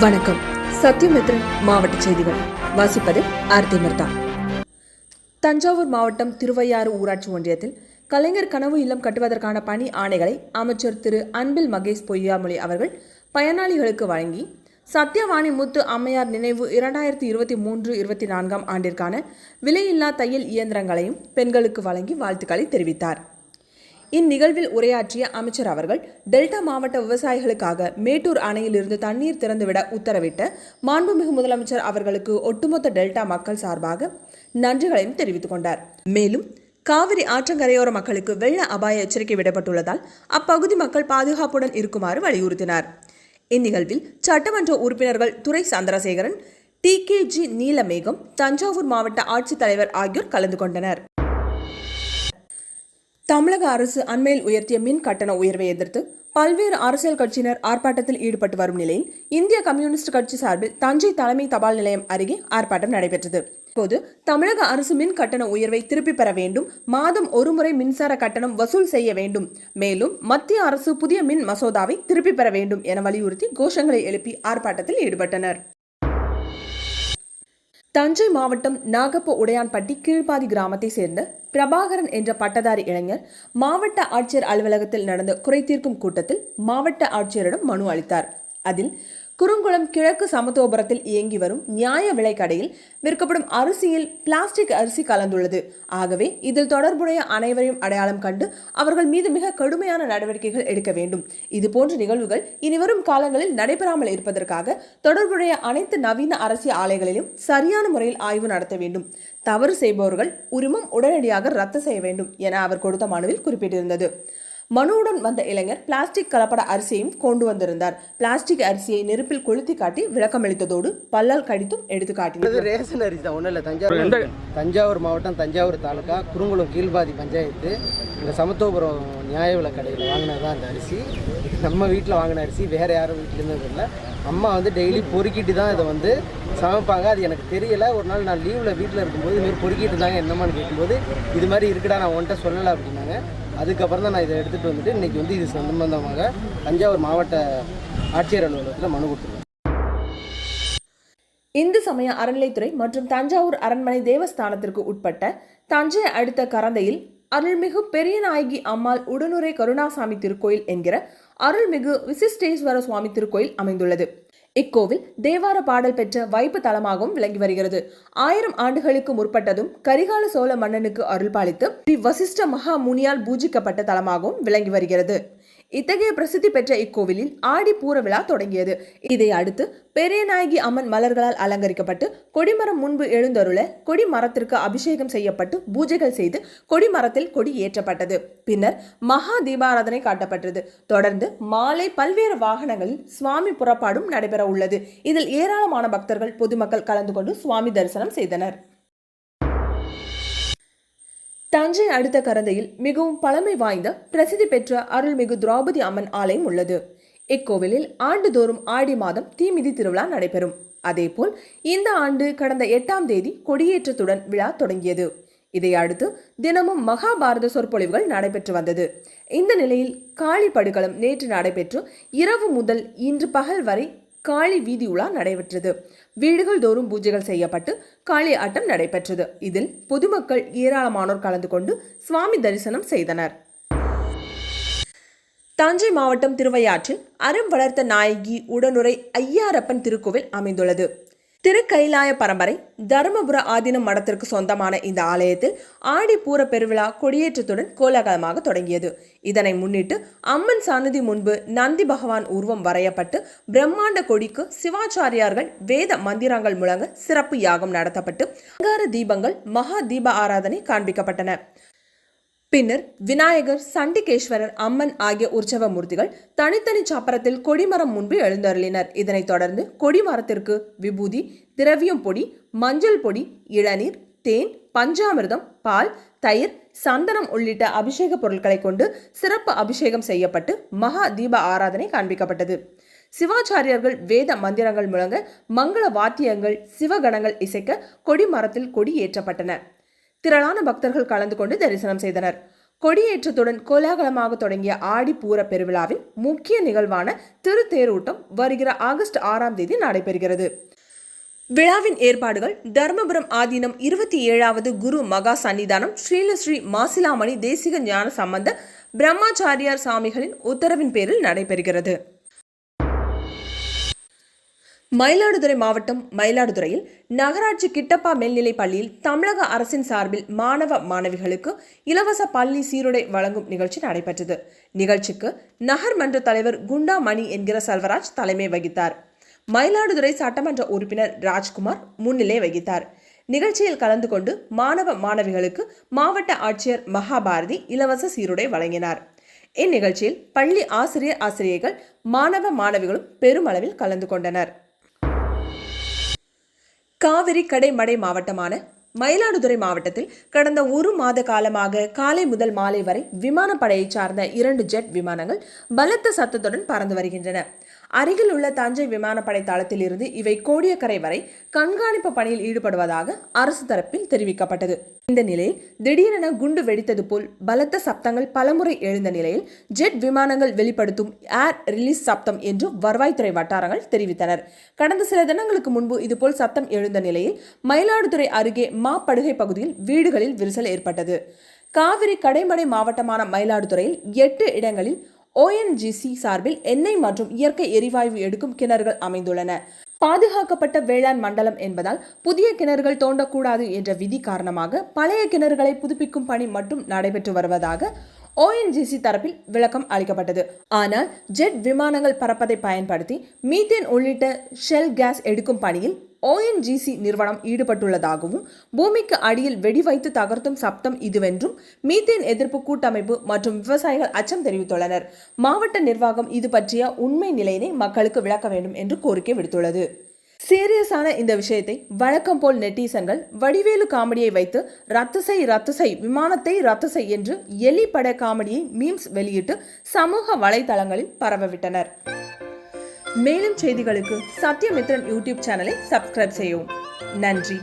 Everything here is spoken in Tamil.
வணக்கம். சத்யமித்ரன் மாவட்ட செய்திகள். வாசிப்பது ஆர்த்தி மிர்தா. தஞ்சாவூர் மாவட்டம் திருவையாறு ஊராட்சி ஒன்றியத்தில் கலைஞர் கனவு இல்லம் கட்டுவதற்கான பணி ஆணைகளை அமைச்சர் திரு அன்பில் மகேஷ் பொய்யாமொழி அவர்கள் பயனாளிகளுக்கு வழங்கி சத்யவாணி முத்து அம்மையார் நினைவு இரண்டாயிரத்தி இருபத்தி மூன்று இருபத்தி நான்காம் ஆண்டிற்கான விலையில்லா தையல் இயந்திரங்களையும் பெண்களுக்கு வழங்கி வாழ்த்துக்களை தெரிவித்தார். இந்நிகழ்வில் உரையாற்றிய அமைச்சர் அவர்கள் டெல்டா மாவட்ட விவசாயிகளுக்காக மேட்டூர் அணையிலிருந்து தண்ணீர் திறந்துவிட உத்தரவிட்ட மாண்புமிகு முதலமைச்சர் அவர்களுக்கு ஒட்டுமொத்த டெல்டா மக்கள் சார்பாக நன்றிகளையும் தெரிவித்துக் கொண்டார். மேலும் காவிரி ஆற்றங்கரையோர மக்களுக்கு வெள்ள அபாய எச்சரிக்கை விடப்பட்டுள்ளதால் அப்பகுதி மக்கள் பாதுகாப்புடன் இருக்குமாறு வலியுறுத்தினார். இந்நிகழ்வில் சட்டமன்ற உறுப்பினர்கள் Durai Chandrasekaran T K G Neelamegam Thanjavur மாவட்ட ஆட்சித்தலைவர் ஆகியோர் கலந்து கொண்டனர். தமிழக அரசு அண்மையில் உயர்த்திய மின் கட்டண உயர்வை எதிர்த்து பல்வேறு அரசியல் கட்சியினர் ஆர்ப்பாட்டத்தில் ஈடுபட்டு வரும் நிலையில் இந்திய கம்யூனிஸ்ட் கட்சி சார்பில் தஞ்சை தலைமை தபால் நிலையம் அருகே ஆர்ப்பாட்டம் நடைபெற்றது. இப்போது தமிழக அரசு மின் கட்டண உயர்வை திருப்பி பெற வேண்டும் மாதம் ஒருமுறை மின்சார கட்டணம் வசூல் செய்ய வேண்டும். மேலும் மத்திய அரசு புதிய மின் மசோதாவை திருப்பி பெற வேண்டும் என வலியுறுத்தி கோஷங்களை எழுப்பி ஆர்ப்பாட்டத்தில் ஈடுபட்டனர். தஞ்சை மாவட்டம் நாகப்ப உடையான்பட்டி கீழ்ப்பாதி கிராமத்தை சேர்ந்த பிரபாகரன் என்ற பட்டதாரி இளைஞர் மாவட்ட ஆட்சியர் அலுவலகத்தில் நடந்த குறைதீர்க்கும் கூட்டத்தில் மாவட்ட ஆட்சியரிடம் மனு அளித்தார். அதில் குறுங்குளம் கிழக்கு சமத்துவபுரத்தில் இயங்கி வரும் நியாய விலை கடையில் விற்கப்படும் அரிசியில் பிளாஸ்டிக் அரிசி கலந்துள்ளது. ஆகவே இதில் தொடர்புடைய அனைவரையும் அடையாளம் கண்டு அவர்கள் மீது மிக கடுமையான நடவடிக்கைகள் எடுக்க வேண்டும். இதுபோன்ற நிகழ்வுகள் இனிவரும் காலங்களில் நடைபெறாமல் இருப்பதற்காக தொடர்புடைய அனைத்து நவீன அரசிய ஆலைகளிலும் சரியான முறையில் ஆய்வு நடத்த வேண்டும். தவறு செய்பவர்கள் உரிமம் உடனடியாக ரத்து செய்ய வேண்டும் என அவர் கொடுத்த மனுவில் குறிப்பிட்டிருந்தது. மனுவுடன் வந்த இளைஞர் பிளாஸ்டிக் கலப்பட அரிசியையும் கொண்டு வந்திருந்தார். பிளாஸ்டிக் அரிசியை நெருப்பில் கொளுத்தி காட்டி விளக்கமளித்ததோடு பல்லால் கடித்தும் எடுத்து காட்டினார். இது ரேஷன் அரிசி தான் ஒன்றும் இல்லை தஞ்சாவூர் தஞ்சாவூர் மாவட்டம் தஞ்சாவூர் தாலுக்கா குறுங்குளம் கீழ்பாதி பஞ்சாயத்து. இந்த சமத்துவபுரம் நியாய விலை கடையில் வாங்கினது தான் அந்த அரிசி. நம்ம வீட்டில் வாங்கின அரிசி வேறு யாரும் வீட்டிலேருந்து இல்லை. அம்மா வந்து டெய்லி பொறுக்கிட்டு தான் இதை வந்து சமைப்பாங்க. அது எனக்கு தெரியல. ஒரு நாள் நான் லீவில் வீட்டில் இருக்கும்போது இதுமாரி பொறுக்கிட்டு இருந்தாங்க என்னமான்னு கேட்கும்போது இது மாதிரி இருக்குடா நான் உன்கிட்ட சொல்லலை அப்படின்னாங்க. அதுக்கப்புறம் தான் நான் இதை எடுத்துகிட்டு வந்துட்டு இன்றைக்கி வந்து இது சம்பந்தமாக தஞ்சாவூர் மாவட்ட ஆட்சியர் அலுவலகத்தில் மனு கொடுத்துருக்கேன் இந்து சமய அறநிலைத்துறை மற்றும் தஞ்சாவூர் அரண்மனை தேவஸ்தானத்திற்கு உட்பட்ட தஞ்சை அடுத்த கரந்தையில் அருள்மிகு பெரியநாயகி அம்மாள் உடனுரை கருணாசாமி திருக்கோயில் என்கிற அருள்மிகு விசிஷ்டேஸ்வர சுவாமி திருக்கோயில் அமைந்துள்ளது. இக்கோவில் தேவார பாடல் பெற்ற வைப்பு தலமாகவும் விளங்கி வருகிறது. ஆயிரம் ஆண்டுகளுக்கு முற்பட்டதும் கரிகால சோழ மன்னனுக்கு அருள்பாலித்து ஸ்ரீ வசிஷ்ட மகா முனியால் பூஜிக்கப்பட்ட தலமாகவும் விளங்கி வருகிறது. இத்தகைய பிரசித்தி பெற்ற இக்கோவிலில் ஆடி பூர விழா தொடங்கியது. இதை அடுத்து பெரியநாயகி அம்மன் மலர்களால் அலங்கரிக்கப்பட்டு கொடிமரம் முன்பு எழுந்தருள கொடி மரத்திற்கு அபிஷேகம் செய்யப்பட்டு பூஜைகள் செய்து கொடிமரத்தில் கொடி ஏற்றப்பட்டது. பின்னர் மகா தீபாராதனை காட்டப்பட்டது. தொடர்ந்து மாலை பல்வேறு வாகனங்களில் சுவாமி புறப்பாடும் நடைபெற உள்ளது இதில் ஏராளமான பக்தர்கள் பொதுமக்கள் கலந்து கொண்டு சுவாமி தரிசனம் செய்தனர். தஞ்சை அடுத்த கரந்தையில் மிகவும் பழமை வாய்ந்த பிரசித்தி பெற்ற அருள்மிகு திரௌபதி அம்மன் ஆலயம் உள்ளது. இக்கோவிலில் ஆண்டுதோறும் ஆடி மாதம் தீமிதி திருவிழா நடைபெறும். அதேபோல் இந்த ஆண்டு கடந்த எட்டாம் தேதி கொடியேற்றத்துடன் விழா தொடங்கியது. இதை அடுத்து தினமும் மகாபாரத சொற்பொழிவுகள் நடைபெற்று வந்தது. இந்த நிலையில் காளி படுகளம் நேற்று நடைபெற்று இரவு முதல் இன்று பகல் வரை காளி வீதி உலா நடைபெற்றது. வீடுகள் தோறும் பூஜைகள் செய்யப்பட்டு காளி ஆட்டம் நடைபெற்றது. இதில் பொதுமக்கள் ஏராளமானோர் கலந்து கொண்டு சுவாமி தரிசனம் செய்தனர். தஞ்சை மாவட்டம் திருவையாற்றில் அறம் வளர்த்த நாயகி உடனுரை ஐயாரப்பன் திருக்கோவில் அமைந்துள்ளது. திருக்கைலாய பரம்பரை தருமபுர ஆதீனம் மடத்திற்கு சொந்தமான இந்த ஆலயத்தில் ஆடி பூர பெருவிழா கொடியேற்றத்துடன் கோலாகலமாக தொடங்கியது. இதனை முன்னிட்டு அம்மன் சன்னதி முன்பு நந்தி பகவான் உருவம் வரையப்பட்டு பிரம்மாண்ட கொடிக்கு சிவாச்சாரியார்கள் வேத மந்திரங்கள் முழங்க சிறப்பு யாகம் நடத்தப்பட்டு அங்கார தீபங்கள் மகா தீப ஆராதனை காண்பிக்கப்பட்டன. பின்னர் விநாயகர் சண்டிகேஸ்வரர் அம்மன் ஆகிய உற்சவ மூர்த்திகள் தனித்தனி சப்பரத்தில் கொடிமரம் முன்பு எழுந்தருளினர். இதனைத் தொடர்ந்து கொடிமரத்திற்கு விபூதி திரவியம் பொடி மஞ்சள் பொடி இளநீர் தேன் பஞ்சாமிர்தம் பால் தயிர் சந்தனம் உள்ளிட்ட அபிஷேக பொருட்களை கொண்டு சிறப்பு அபிஷேகம் செய்யப்பட்டு மகா தீப ஆராதனை காண்பிக்கப்பட்டது. சிவாச்சாரியர்கள் வேத மந்திரங்கள் முழங்க மங்கள வாத்தியங்கள் சிவகணங்கள் இசைக்க கொடிமரத்தில் கொடி ஏற்றப்பட்டன. திரளான பக்தர்கள் கலந்து கொண்டு தரிசனம் செய்தனர். கொடியேற்றத்துடன் கோலாகலமாக தொடங்கிய ஆடி பூர பெருவிழாவின் முக்கிய நிகழ்வான திருத்தேரூட்டம் வருகிற ஆகஸ்ட் ஆறாம் தேதி நடைபெறுகிறது. விழாவின் ஏற்பாடுகள் தர்மபுரம் ஆதீனம் இருபத்தி ஏழாவது குரு மகா சன்னிதானம் ஸ்ரீலஸ்ரீ மாசிலாமணி தேசிக ஞான சம்பந்த பிரம்மாச்சாரியார் சாமிகளின் உத்தரவின் பேரில் நடைபெறுகிறது. மயிலாடுதுறை மாவட்டம் மயிலாடுதுறையில் நகராட்சி கிட்டப்பா மேல்நிலைப் பள்ளியில் தமிழக அரசின் சார்பில் மாணவ மாணவிகளுக்கு இலவச பள்ளி சீருடை வழங்கும் நிகழ்ச்சி நடைபெற்றது. நிகழ்ச்சிக்கு நகர்மன்ற தலைவர் குண்டா மணி என்கிற செல்வராஜ் தலைமை வகித்தார். மயிலாடுதுறை சட்டமன்ற உறுப்பினர் ராஜ்குமார் முன்னிலை வகித்தார். நிகழ்ச்சியில் கலந்து கொண்டு மாணவ மாணவிகளுக்கு மாவட்ட ஆட்சியர் மகாபாரதி இலவச சீருடை வழங்கினார். இந்நிகழ்ச்சியில் பள்ளி ஆசிரியர் ஆசிரியர்கள் மாணவ மாணவிகளும் பெருமளவில் கலந்து கொண்டனர். காவிரி கடைமடை மாவட்டமான மயிலாடுதுறை மாவட்டத்தில் கடந்த ஒரு மாத காலமாக காலை முதல் மாலை வரை விமானப்படையைச் சார்ந்த இரண்டு ஜெட் விமானங்கள் பலத்த சத்தத்துடன் பறந்து வருகின்றன. அருகில் உள்ள தஞ்சை விமானப்படை தளத்தில் இருந்து இவை கோடியக்கரை வரை கண்காணிப்பு பணியில் ஈடுபடுவதாக அரசு தரப்பில் தெரிவிக்கப்பட்டது. இந்த நிலையில் திடீரென குண்டு வெடித்தது போல் பலத்த சப்தங்கள் பலமுறை எழுந்த நிலையில் ஜெட் விமானங்கள் வெளிப்படுத்தும் ஏர் ரிலீஸ் சப்தம் என்று வருவாய்த்துறை வட்டாரங்கள் தெரிவித்தனர். கடந்த சில தினங்களுக்கு முன்பு இதுபோல் சத்தம் எழுந்த நிலையில் மயிலாடுதுறை அருகே மாப்படுகை பகுதியில் வீடுகளில் விரிசல் ஏற்பட்டது. காவிரி கடைமடை மாவட்டமான மயிலாடுதுறையில் எட்டு இடங்களில் ஓஎன்ஜிசி சார்பில் எண்ணெய் மற்றும் இயற்கை எரிவாயு எடுக்கும் கிணறுகள் அமைந்துள்ளன. பாதுகாக்கப்பட்ட வேளாண் மண்டலம் என்பதால் புதிய கிணறுகள் தோண்டக்கூடாது என்ற விதி காரணமாக பழைய கிணறுகளை புதுப்பிக்கும் பணி மட்டும் நடைபெற்று வருவதாக ஓஎன்ஜிசி தரப்பில் விளக்கம் அளிக்கப்பட்டது. ஆனால் ஜெட் விமானங்கள் பறப்பதை பயன்படுத்தி மீத்தேன் உள்ளிட்ட ஷெல் கேஸ் எடுக்கும் பணியில் ஓஎன்ஜிசி நிறுவனம் ஈடுபட்டுள்ளதாகவும் பூமிக்கு அடியில் வெடி வைத்து தகர்த்தும் சப்தம் இதுவென்றும் மீத்தேன் எதிர்ப்பு கூட்டமைப்பு மற்றும் விவசாயிகள் அச்சம் தெரிவித்துள்ளனர். மாவட்ட நிர்வாகம் இது பற்றிய உண்மை நிலையினை மக்களுக்கு விளக்க வேண்டும் என்று கோரிக்கை விடுத்துள்ளது. சீரியஸான இந்த விஷயத்தை வழக்கம் போல் நெட்டிசன்கள் வடிவேலு காமெடியை வைத்து ரத்து செய் ரத்து செய் விமானத்தை ரத்து செய் என்று எலி பட காமெடியை மீம்ஸ் வெளியிட்டு சமூக வலைதளங்களில் பரவவிட்டனர். மேலும் செய்திகளுக்கு சத்யமித்ரன் யூடியூப் சேனலை சப்ஸ்கிரைப் செய்யவும். நன்றி.